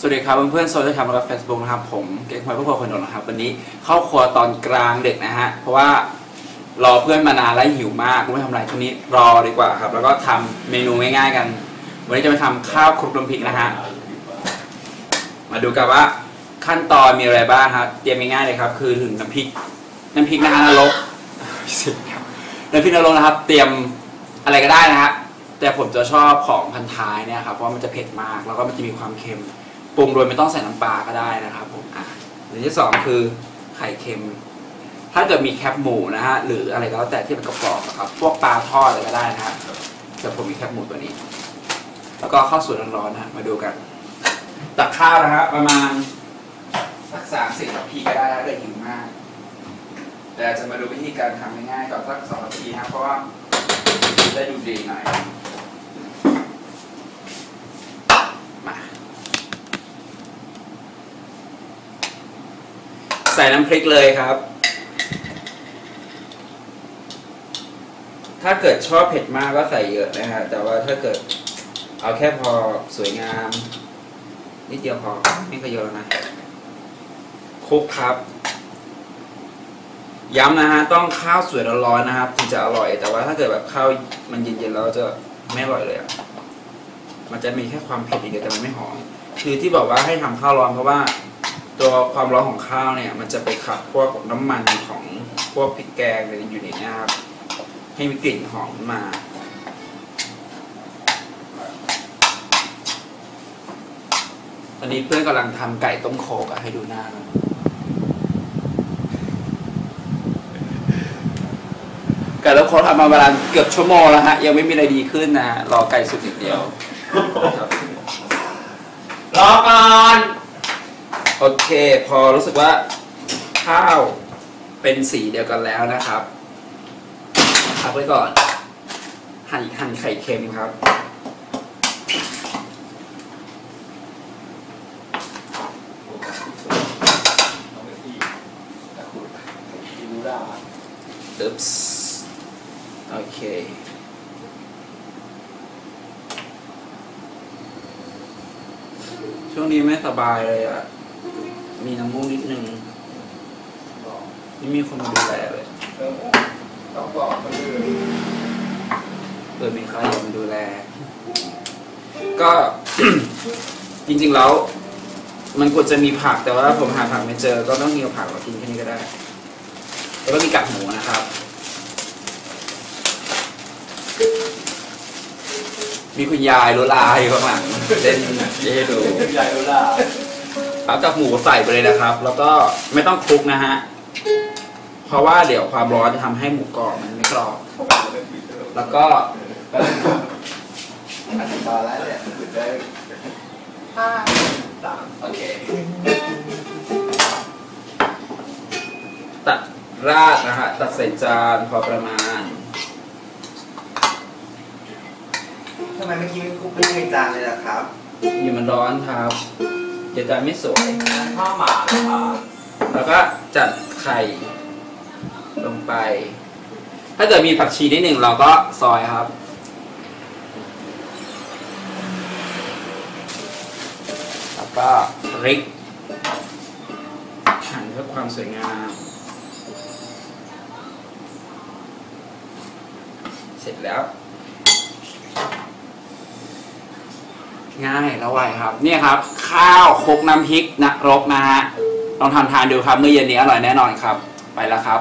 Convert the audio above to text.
สวัสดีครับเพื่อนๆโซเชียลแคมป์และเฟซบุ๊กนะครับ ผมเก๊กฮวยพวกคนหนนนะครับ วันนี้เข้าครัวตอนกลางเด็กนะฮะ เพราะว่ารอเพื่อนมานานแล้วหิวมากไม่ทำอะไรช่วงนี้รอดีกว่าครับ แล้วก็ทำเมนูง่ายๆกัน วันนี้จะไปทำข้าวคลุกน้ำพริกนะฮะ มาดูกันว่าขั้นตอนมีอะไรบ้างครับเตรียมง่ายๆเลยครับ คือถึงน้ำพริก น้ำพริกนะฮะนรกน้ำพริกนรกนะครับ เตรียมอะไรก็ได้นะฮะแต่ผมจะชอบของพันท้ายเนี่ยครับเพราะมันจะเผ็ดมากแล้วก็มันจะมีความเค็ม ปรุงโดยไม่ต้องใส่น้ำปลาก็ได้นะครับผมอะอย่างที่สองคือไข่เค็ม ถ้าเกิดมีแคบหมูนะฮะหรืออะไรก็แล้วแต่ที่เป็นกรอบๆอะครับพวกปลาทอดอะไรก็ได้นะฮะแต่ผมมีแคบหมูตัวนี้ แล้วก็ข้าวสวยร้อนๆนะมาดูกัน ตักข้าวนะฮะประมาณสักสามสี่นาทีก็ได้ถ้าเกิดหิวมาก แต่จะมาดูวิธีการทำง่ายๆก่อนสักสองนาทีนะเพราะว่าได้ดูดีหน่อย ใส่น้ำพริกเลยครับ ถ้าเกิดชอบเผ็ดมากก็ใส่เยอะนะฮะแต่ว่าถ้าเกิดเอาแค่พอสวยงาม นิดเดียวพอไม่ก็เยอะนะคลุกครับ ย้ำนะฮะต้องข้าวสวยร้อนๆนะครับถึงจะอร่อย แต่ว่าถ้าเกิดแบบข้าวมันเย็นๆแล้วจะไม่อร่อยเลยอะมันจะมีแค่ความเผ็ดอย่างเดียวแต่มันไม่หอมคือที่บอกว่าให้ทำข้าวร้อนเพราะว่า ตัวความร้อนของข้าวเนี่ย มันจะไปขับพวกน้ำมันของพวกพริกแกงอะไรอยู่ในนี้ครับให้มีกลิ่นหอมมา ตอนนี้เพื่อนกำลังทำไก่ต้มโคกอะให้ดูหน้ามันไก่ต้มโคกทำมาประมาณเกือบชั่วโมงแล้วฮะ ยังไม่มีอะไรดีขึ้นนะรอไก่สุกอย่างเดียวครับรอก่อน โอเค พอรู้สึกว่าข้าวเป็นสีเดียวกันแล้วนะครับพักไว้ก่อน หั่นหั่นไข่เค็มครับอึ๊บส์โอเคช่วงนี้ไม่สบายเลยอะ มีน้ำมูกนิดนึงไม่มีคนมาดูแลเลยต้องบอกคนอื่นเปิดมีใครอยากมาดูแล ก็จริงๆแล้ว มันควรจะมีผักแต่ว่าผมหาผักไม่เจอ ก็ต้องมีผักมากินแค่นี้ก็ได้ แล้วก็มีกากหมูนะครับ มีคุณยายโรลาอยู่ข้างหลังเล่นให้ดูใหญ่เวลา เอากากหมูใส่ไปเลยนะครับ แล้วก็ไม่ต้องคลุกนะฮะ เพราะว่าเดี๋ยวความร้อนจะทำให้หมูกรอบมันไม่กรอบ แล้วก็อธิบายแล้วเนี่ยได้ห้าสามโอเค ตัดราดนะฮะ ตัดใส่จานพอประมาณ ทำไมเมื่อกี้ไม่คุกไม่ในจานเลยล่ะครับ อยู่มันร้อนครับ เดี๋ยวจานไม่สวยข้าวหมาเลยครับแล้วก็จัดไข่ลงไป ถ้าเกิดมีผักชีนิดหนึ่งเราก็ซอยครับแล้วก็พริกหั่นเพื่อความสวยงาม เสร็จแล้ว ง่ายแล้วไวครับ เนี่ยครับ ข้าวคลุกน้ำพริกนรบนะฮะลองทำทานดูครับมื้อเย็นนี้อร่อยแน่นอนครับ ไปแล้วครับ